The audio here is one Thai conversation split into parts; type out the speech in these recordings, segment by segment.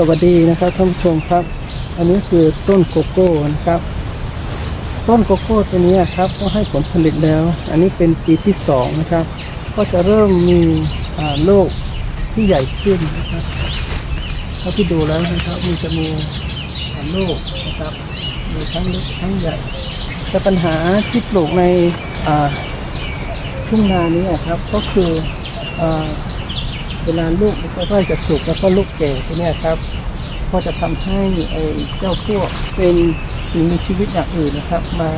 สวัสดีนะครับท่านผู้ชมครับ อันนี้คือต้นโกโก้นะครับ ต้นโกโก้ตัวนี้ครับก็ให้ผลผลิตแล้ว อันนี้เป็นปีที่สองนะครับ ก็จะเริ่มมีโรคที่ใหญ่ขึ้นนะครับเท่าที่ดูแล้วนะครับมันจะมีโรคนะครับมีทั้งเล็กทั้งใหญ่แต่ปัญหาที่ปลูกในอ่าทุ่งนานี้ครับก็คืออ เวลาลูกมันก็ใกล้จะสุกแล้วก็ลูกแก่ตัวเนี้ยครับ ก็จะทำให้ไอ้เจ้าพวกเป็นสิ่งมีชีวิตอย่างอื่นนะครับ มา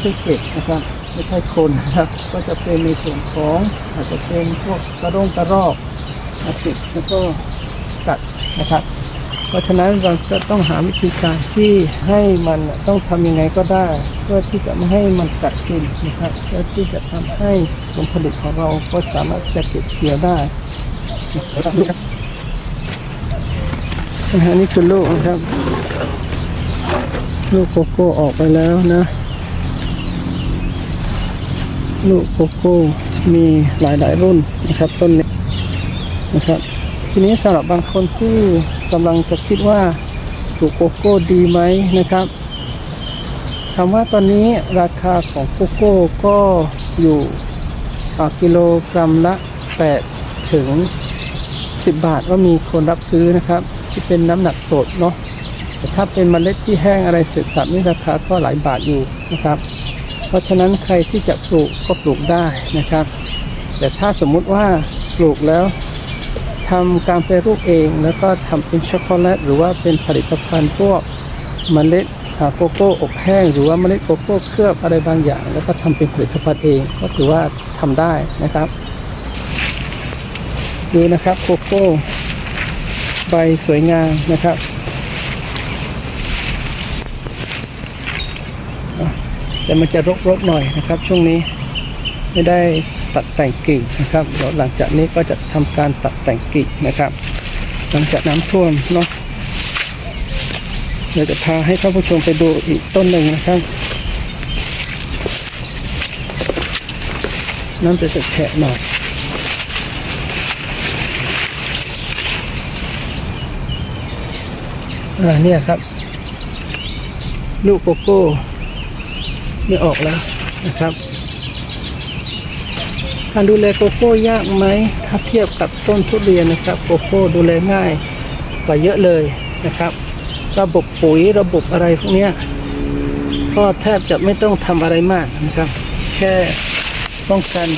ช่วยเก็บนะครับไม่ใช่คนนะครับ ก็จะเป็นในส่วนของอาจจะเป็นพวกกระด้งกระรอกมาติดแล้วก็กัดนะครับ เพราะฉะนั้นเราจะต้องหาวิธีการที่ให้มันต้องทำยังไงก็ได้เพื่อที่จะไม่ให้มันกัดกินนะครับเพื่อที่จะทำให้ผลผลิตของเราก็สามารถจะเก็บเกี่ยวได้ นะฮะนี่คือลูกนะครับ ลูกโกโก้ออกไปแล้วนะ ลูกโกโก้มีหลายหลายๆรุ่นนะครับ ต้นนี้นะครับ ทีนี้สำหรับบางคนที่กำลังจะคิดว่าปลูกโกโก้ดีไหมนะครับคำว่าตอนนี้ราคาของโกโก้ก็อยู่กิโลกรัมละ8ถึง 10บาทก็มีคนรับซื้อนะครับ ที่เป็นน้ำหนักสดเนาะแต่ถ้าเป็นเมล็ดที่แห้งอะไรเสร็จสับนี่ราคาก็หลายบาทอยู่นะครับ เพราะฉะนั้นใครที่จะปลูกก็ปลูกได้นะครับ แต่ถ้าสมมุติว่าปลูกแล้วทำการแปรูปเองแล้วก็ทำเป็นช็อกโกแลตหรือว่าเป็นผลิตภัณฑ์พวกเมล็ดอ่าโกโก้อบแห้ง หรือว่าเมล็ดโกโก้เคลือบอะไรบางอย่าง แล้วก็ทำเป็นผลิตภัณฑ์เองก็ถือว่าทำได้นะครับ ดูนะครับโกโก้ใบสวยงามนะครับอะแต่มันจะรกๆหน่อยนะครับ ช่วงนี้ไม่ได้ตัดแต่งกิ่งนะครับเดี๋ยวหลังจากนี้ก็จะทำการตัดแต่งกิ่งนะครับ หลังจากน้ำท่วมเนาะเดี๋ยวจะพาให้ท่านผู้ชมไปดูอีกต้นหนึ่งนะครับน้ำจะแฉะหน่อย อ่าเนี่ยครับ ลูกโกโก้ไม่ออกแล้วนะครับ การดูแลโกโก้ยากไหมถ้าเทียบกับต้นทุเรียนนะครับ โกโก้ดูแลง่ายกว่าเยอะเลยนะครับ ระบบปุ๋ยระบบอะไรพวกนี้ก็แทบจะไม่ต้องทำอะไรมากนะครับ แค่ป้องกัน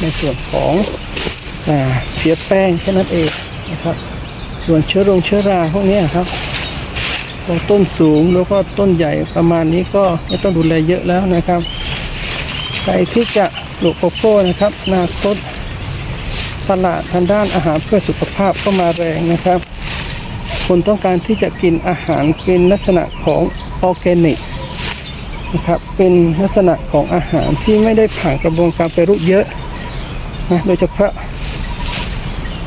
ในส่วนของอเชื้อแป้งแค่นั้นเองนะครับ ส่วนเชื้อรงเชื้อราพวกนี้ครับ พอต้นสูงแล้วก็ต้นใหญ่ประมาณนี้ก็ไม่ต้องดูแลเยอะแล้วนะครับใครที่จะปลูกโกโก้นะครับนาคตตลาดทางด้านอาหารเพื่อสุขภาพก็มาแรงนะครับ คนต้องการที่จะกินอาหารเป็นลักษณะของออร์แกนิกนะครับเป็นลักษณะของอาหารที่ไม่ได้ผ่านกระบวนการแปรรูปเยอะนะโดยเฉพาะ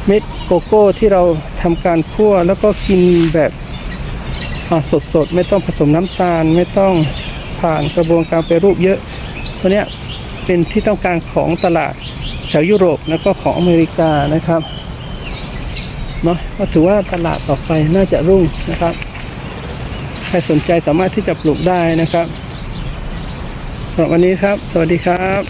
เม็ดโกโก้ที่เราทำการคั่วแล้วก็กินแบบ สดสดไม่ต้องผสมน้ำตาล ไม่ต้องผ่านกระบวนการแปรรูปเยอะตัวเนี้ยเป็นที่ต้องการของตลาดแถวยุโรปแล้วก็ของอเมริกานะครับเนาะก็ถือว่าตลาดต่อไปน่าจะรุ่งนะครับ ใครสนใจสามารถที่จะปลูกได้นะครับสำหรับวันนี้ครับ สวัสดีครับ